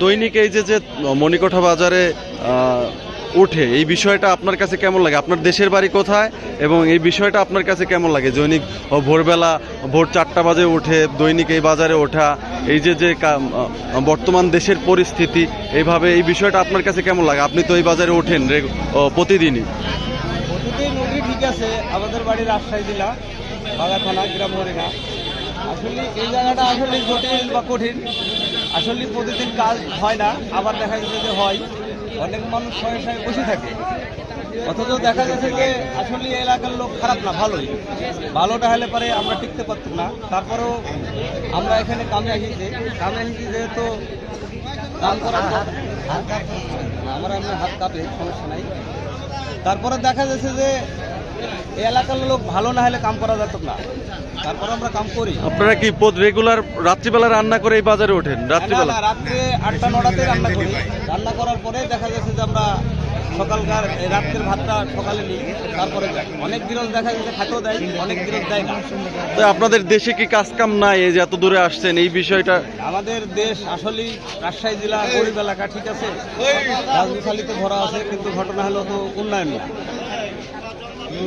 দৈনিক এই যে যে, মণিকোঠা বাজারে ওঠে এই বিষয়টা আপনার কাছে কেমন লাগে? আপনার দেশের বাড়ি কোথায়? এবং এই বিষয়টা আপনার কাছে কেমন লাগে? দৈনিক ভোরবেলা, ভোর চারটা বাজে ওঠে দৈনিক এই বাজারে ওঠা, এই যে যে বর্তমান দেশের পরিস্থিতি, এইভাবে এই বিষয়টা আপনার কাছে কেমন লাগে? আপনি তো এই বাজারে ওঠেন প্রতিদিনই। ঠিক আছে, আমাদের বাড়ি রাজশাহী জেলা বাগা থানা গ্রাম আসলে এই জায়গাটা আসলে জটিল বা কঠিন। আসলে প্রতিদিন কাজ হয় না, আবার দেখা যাচ্ছে যে হয়। অনেক মানুষ শয়ে বসে থাকে। অথচ দেখা যাচ্ছে যে আসলে এলাকার লোক খারাপ না, ভালোই। ভালোটা হলে পরে আমরা টিকতে পারতাম না। তারপরেও আমরা এখানে কামে আসিছি কামে আসিছি যেহেতু কাম পর আমার এমনি হাত কাঁপে, সমস্যা নাই। তারপরে দেখা যাচ্ছে যে এলাকার লোক ভালো না হলে কাম করা যেত না। তারপরে আমরা কাম করি। আপনারা কি রেগুলার রাত্রিবেলা রান্না করে এই বাজারে ওঠেন? রাত্রিবেলা? রাত্রে আটটা নটাতে রান্না করি। রান্না করার পরে দেখা যাচ্ছে যে আমরা সকালকার রাত্রের ভাতটা সকালে নিই তারপরে অনেক গিরজ দেখা যাচ্ছে খাতেও দেয় অনেক গিরজ দেয় না। তো আপনাদের দেশে কি কাজ কাম নাই এই যে এত দূরে আসছেন এই বিষয়টা? আমাদের দেশ আসলেই রাজশাহী জেলা গরিব এলাকা ঠিক আছে? রাজনীতিতে ভরা আছে কিন্তু ঘটনা হলো তো উন্নয়ন না।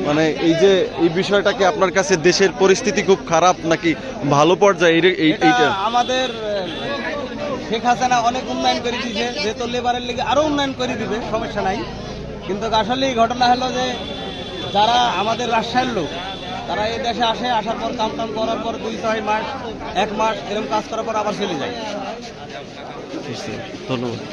মানে এই যে এই বিষয়টাকে আপনার কাছে দেশের পরিস্থিতি খুব খারাপ নাকি ভালো পর্যায়ে? এইটা। আমাদের শেখ হাসিনা অনেক উন্নয়ন করে দিয়েছে যেহেতু লেবারের লিগে আরও উন্নয়ন করে দিবে সমস্যা নাই। কিন্তু আসলে এই ঘটনা হলো যে যারা আমাদের রাজশাহীর লোক তারা এই দেশে আসে আসার পর কাম কাম করার পর দুই ছয় মাস এক মাস এরকম কাজ করার পর আবার চলে যায়। ধন্যবাদ।